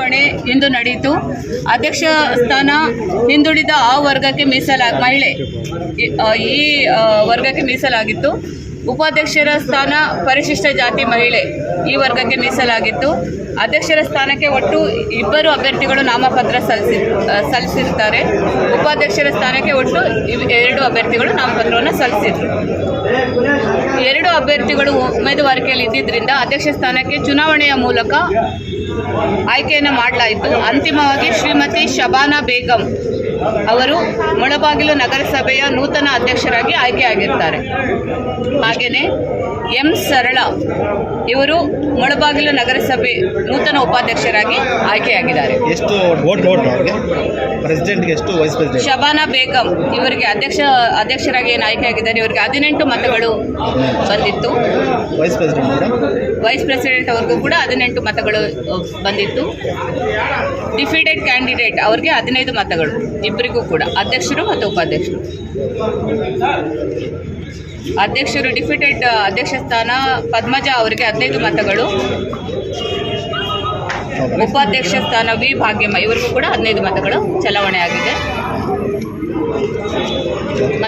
ಚುನಾವಣೆ ಇಂದು ನಡೆಯಿತು. ಅಧ್ಯಕ್ಷ ಸ್ಥಾನ ಹಿಂದುಳಿದ ಆ ವರ್ಗಕ್ಕೆ ಮೀಸಲಾಗಿ ಮಹಿಳೆ ಈ- ವರ್ಗಕ್ಕೆ ಮೀಸಲಾಗಿತ್ತು. ಉಪಾಧ್ಯಕ್ಷರ ಸ್ಥಾನ ಪರಿಶಿಷ್ಟ ಜಾತಿ ಮಹಿಳೆ ಈ ವರ್ಗಕ್ಕೆ ಮೀಸಲಾಗಿತ್ತು. ಅಧ್ಯಕ್ಷರ ಸ್ಥಾನಕ್ಕೆ ಒಟ್ಟು ಇಬ್ಬರು ಅಭ್ಯರ್ಥಿಗಳು ನಾಮಪತ್ರ ಸಲ್ಲಿಸಿ ಸಲ್ಲಿಸಿರ್ತಾರೆ ಉಪಾಧ್ಯಕ್ಷರ ಸ್ಥಾನಕ್ಕೆ ಒಟ್ಟು ಎರಡು ಅಭ್ಯರ್ಥಿಗಳು ನಾಮಪತ್ರವನ್ನು ಸಲ್ಲಿಸಿದ್ರು. ಎರಡು ಅಭ್ಯರ್ಥಿಗಳು ಉಮೇದುವಾರಿಕೆಯಲ್ಲಿ ಇದ್ದಿದ್ದರಿಂದ ಅಧ್ಯಕ್ಷ ಸ್ಥಾನಕ್ಕೆ ಚುನಾವಣೆಯ ಮೂಲಕ ಆಯ್ಕೆಯನ್ನು ಮಾಡಲಾಯಿತು. ಅಂತಿಮವಾಗಿ ಶ್ರೀಮತಿ ಶಬಾನಾ ಬೇಗಂ ಅವರು ಮುಳಬಾಗಿಲು ನಗರಸಭೆಯ ನೂತನ ಅಧ್ಯಕ್ಷರಾಗಿ ಆಯ್ಕೆಯಾಗಿರ್ತಾರೆ ಹಾಗೆಯೇ ಎಂ ಸರಳ ಇವರು ಮುಳಬಾಗಿಲು ನಗರಸಭೆ ನೂತನ ಉಪಾಧ್ಯಕ್ಷರಾಗಿ ಆಯ್ಕೆಯಾಗಿದ್ದಾರೆ ಎಷ್ಟು ಪ್ರೆಸಿಡೆಂಟ್ಗೆ ಎಷ್ಟು ವೈಸ್ ಪ್ರೆಸಿಡೆಂಟ್ ಶಬಾನಾ ಬೇಗಂ ಇವರಿಗೆ ಅಧ್ಯಕ್ಷ ಅಧ್ಯಕ್ಷರಾಗಿ ಏನು ಆಯ್ಕೆಯಾಗಿದ್ದಾರೆ ಇವರಿಗೆ ಹದಿನೆಂಟು ಮತಗಳು ಬಂದಿತ್ತು. ವೈಸ್ ಪ್ರೆಸಿಡೆಂಟ್ ವೈಸ್ ಪ್ರೆಸಿಡೆಂಟ್ ಅವ್ರಿಗೂ ಕೂಡ ಹದಿನೆಂಟು ಮತಗಳು ಬಂದಿತ್ತು. ಡಿಫಿಡೆಡ್ ಕ್ಯಾಂಡಿಡೇಟ್ ಅವ್ರಿಗೆ ಹದಿನೈದು ಮತಗಳು ಇಬ್ಬರಿಗೂ ಕೂಡ, ಅಧ್ಯಕ್ಷರು ಮತ್ತು ಉಪಾಧ್ಯಕ್ಷರು. ಅಧ್ಯಕ್ಷರು ಡಿಫೀಟೆಡ್ ಅಧ್ಯಕ್ಷ ಸ್ಥಾನ ಪದ್ಮಜ ಅವರಿಗೆ ಹದಿನೈದು ಮತಗಳು. ಉಪಾಧ್ಯಕ್ಷ ಸ್ಥಾನ ವಿ ಭಾಗ್ಯಮ್ಮ, ಇವರಿಗೂ ಕೂಡ ಹದಿನೈದು ಮತಗಳು ಚಲಾವಣೆ ಆಗಿದೆ.